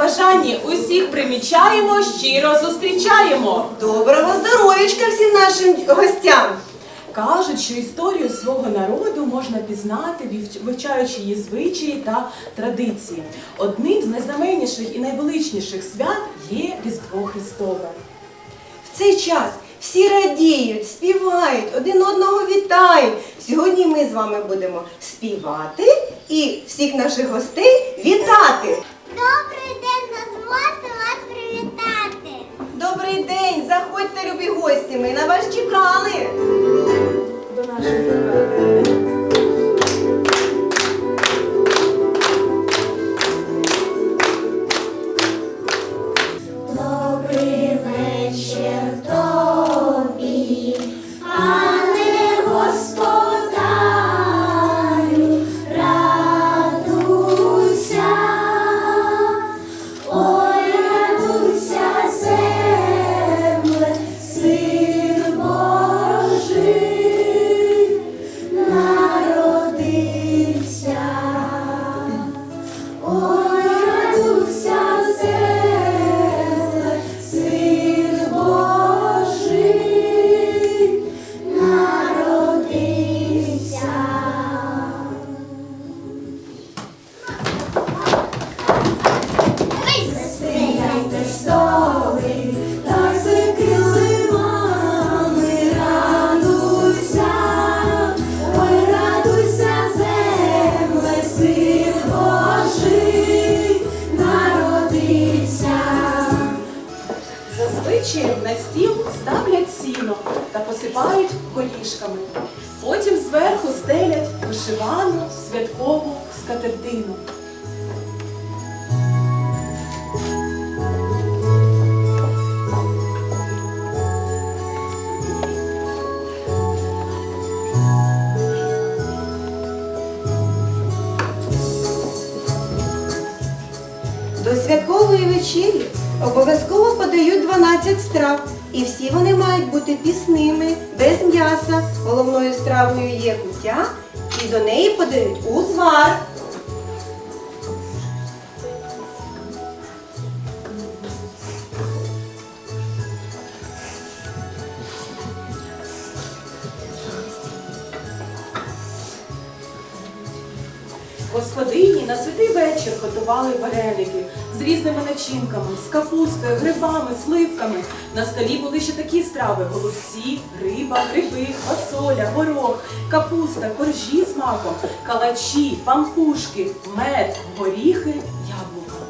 бажанні усіх примічаємо, щиро зустрічаємо. Доброго здоров'ячка всім нашим гостям! Кажуть, що історію свого народу можна пізнати, вивчаючи її звичаї та традиції. Одним з найзнаменніших і найвеличніших свят є Різдво Христове. В цей час всі радіють, співають, один одного вітають. Сьогодні ми з вами будемо співати і всіх наших гостей вітати. Добрий день, дозвольте вас привітати. Добрий день! Заходьте, любі гості! Ми на вас чекали. До нашої та посипають горішками. Потім зверху стелять вишивану святкову скатертину. До святкової вечері обов'язково подають 12 страв. І всі вони мають бути пісними, без м'яса. Головною стравою є куття, і до неї подають узвар. Вечір готували вареники з різними начинками, з капустою, грибами, сливками. На столі були ще такі страви: голубці, риба, гриби, фасоля, горох, капуста, коржі з маком, калачі, пампушки, мед, горіхи, яблука.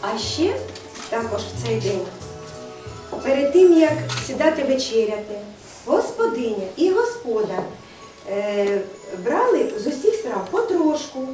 А ще також в цей день, перед тим як сідати вечеряти, господиня і господар е, брали з усіх страв потрошку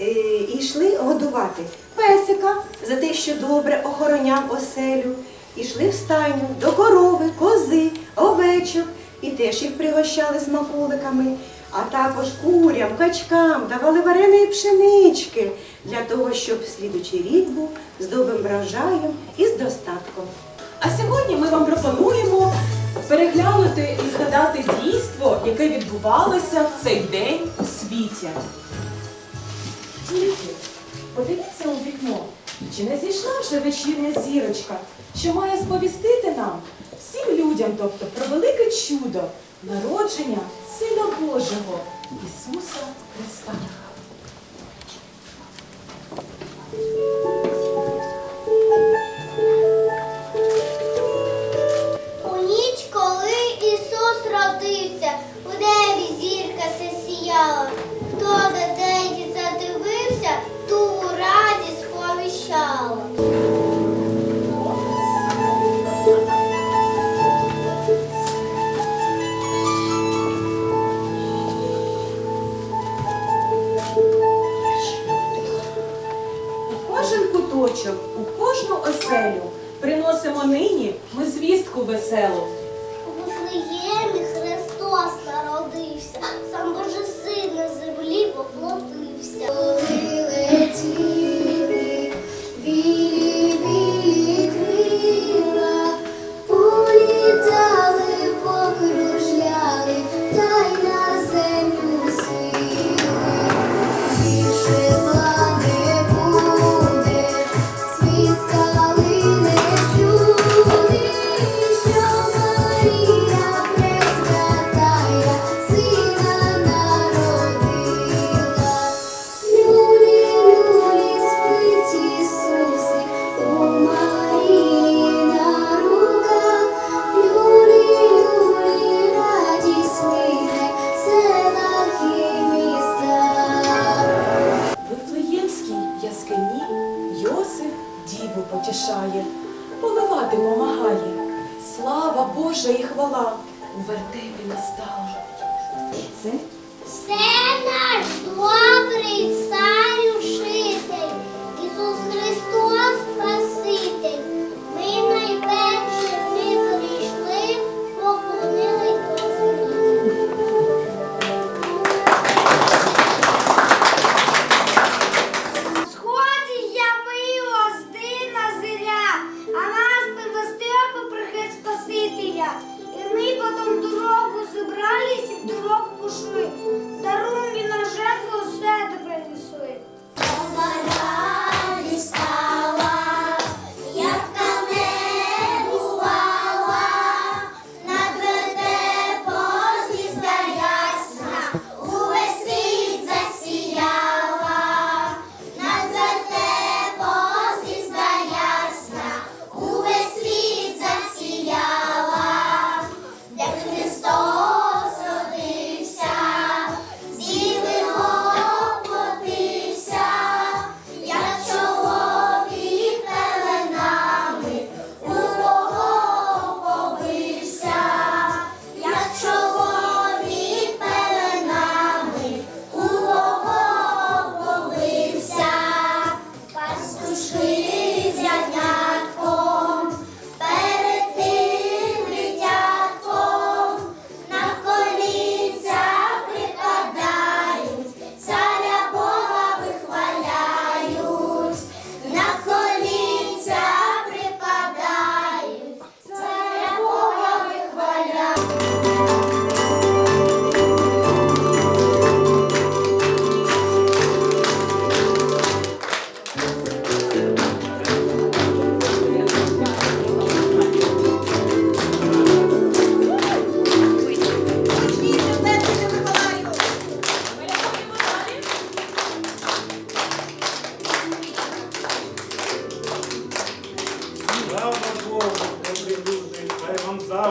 е, і йшли годувати песика за те, що добре охороняв оселю. Ішли в стайню до корови, кози, овечок і теж їх пригощали смаколиками. А також курям, качкам давали вареної пшенички для того, щоб слідучий рік був з добрим врожаєм і з достатком. А сьогодні ми вам пропонуємо переглянути і згадати дійство, яке відбувалося в цей день у світі. Діти, подивіться у вікно, чи не зійшла вже вечірня зірочка, що має сповістити нам, всім людям, тобто, про велике чудо народження Сина Божого Ісуса Христа. Се сіяла. Хто на неї задивився, ту радість сповіщала. У кожен куточок, у кожну оселю приносимо нині ми звістку веселу. У Вифлеємі Христос народився, землі хвала у вертепі настала. Це Це наш добрий цар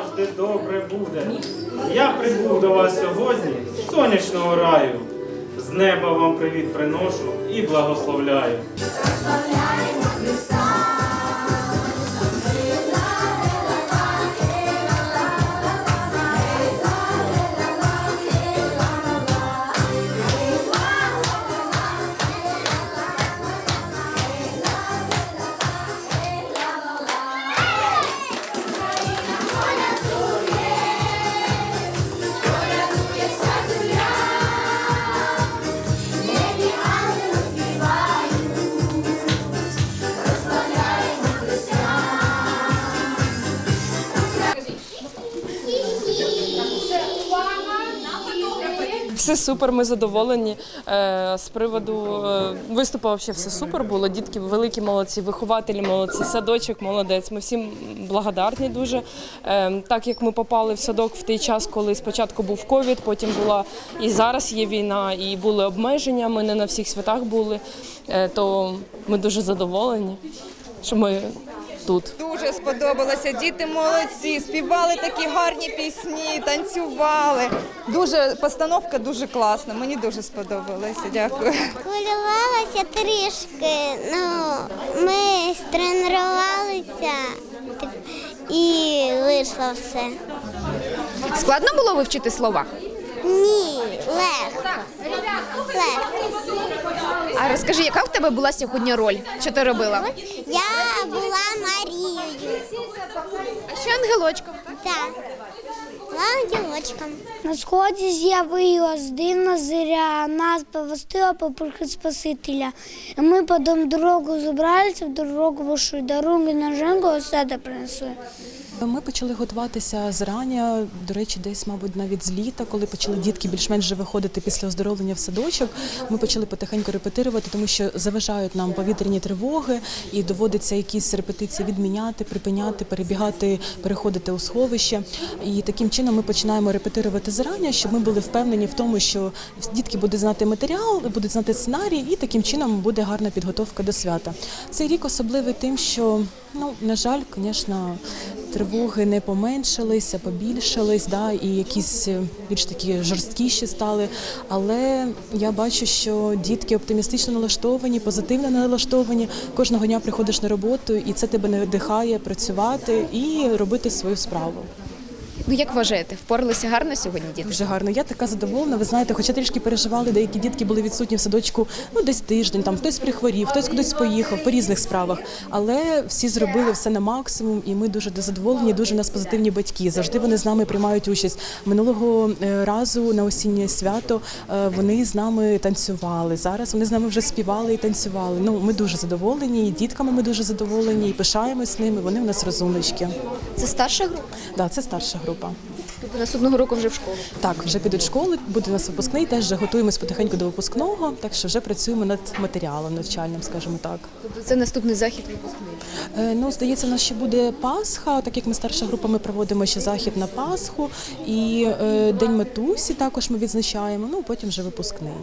завжди добре буде. Я прибув до вас сьогодні з сонячного раю. З неба вам привіт приношу і благословляю. Все супер, ми задоволені. Е, З приводу е, виступу взагалі все супер було. Дітки великі молодці, вихователі молодці, садочок молодець. Ми всім благодарні дуже. Е, Так як ми попали в садок в той час, коли спочатку був ковід, потім була і зараз є війна, і були обмеження. Ми не на всіх святах були, то ми дуже задоволені, що ми тут. Дуже сподобалося. Діти молодці, співали такі гарні пісні, танцювали. Дуже постановка дуже класна. Мені дуже сподобалося. Дякую. Хвилювалася трішки. Ну, ми тренувалися і вийшло все. Складно було вивчити слова? Ні, легко. А розкажи, яка в тебе була сьогодні роль? Що ти робила? Я була Марією. А ще ангелочком. Так. Була ангелочком. На сході з'явилась дивна зиря, нас повестила по прихід Спасителя. І ми потім дорогу зібралися, в дорогу пішли, дарунки на жінку все принесли. Ми почали готуватися зрання, до речі, десь, мабуть, навіть з літа, коли почали дітки більш-менш виходити після оздоровлення в садочок. Ми почали потихеньку репетирувати, тому що заважають нам повітряні тривоги, і доводиться якісь репетиції відміняти, припиняти, перебігати, переходити у сховище. І таким чином ми починаємо репетирувати зрання, щоб ми були впевнені в тому, що дітки будуть знати матеріал, будуть знати сценарій, і таким чином буде гарна підготовка до свята. Цей рік особливий тим, що ну на жаль, звісно, тривоги не поменшились, а побільшились, да, і якісь е, більш такі жорсткіші стали. Але я бачу, що дітки оптимістично налаштовані, позитивно налаштовані. Кожного дня приходиш на роботу, і це тебе надихає працювати і робити свою справу. Ну як вважаєте, впоралися гарно сьогодні діти? Дуже гарно. Я така задоволена. Ви знаєте, хоча трішки переживали, деякі дітки були відсутні в садочку ну десь тиждень, там хтось прихворів, хтось кудись поїхав по різних справах. Але всі зробили все на максимум, і ми дуже задоволені. Дуже у нас позитивні батьки. Завжди вони з нами приймають участь. Минулого е, разу на осіннє свято е, вони з нами танцювали. Зараз вони з нами вже співали і танцювали. Ну ми дуже задоволені. І дітками ми дуже задоволені, і пишаємось ними. Вони у нас розумнички. Це старша група? Да, це старша група. Тобто наступного року вже в школу. Так, вже підуть школи, буде у нас випускний, теж вже готуємось потихеньку до випускного, так що вже працюємо над матеріалом навчальним, скажімо так. Тобто це наступний захід випускний. Е, ну, здається, у нас ще буде Пасха, так як ми старша група, ми проводимо ще захід на Пасху і е, День матусі також ми відзначаємо, ну потім вже випускний.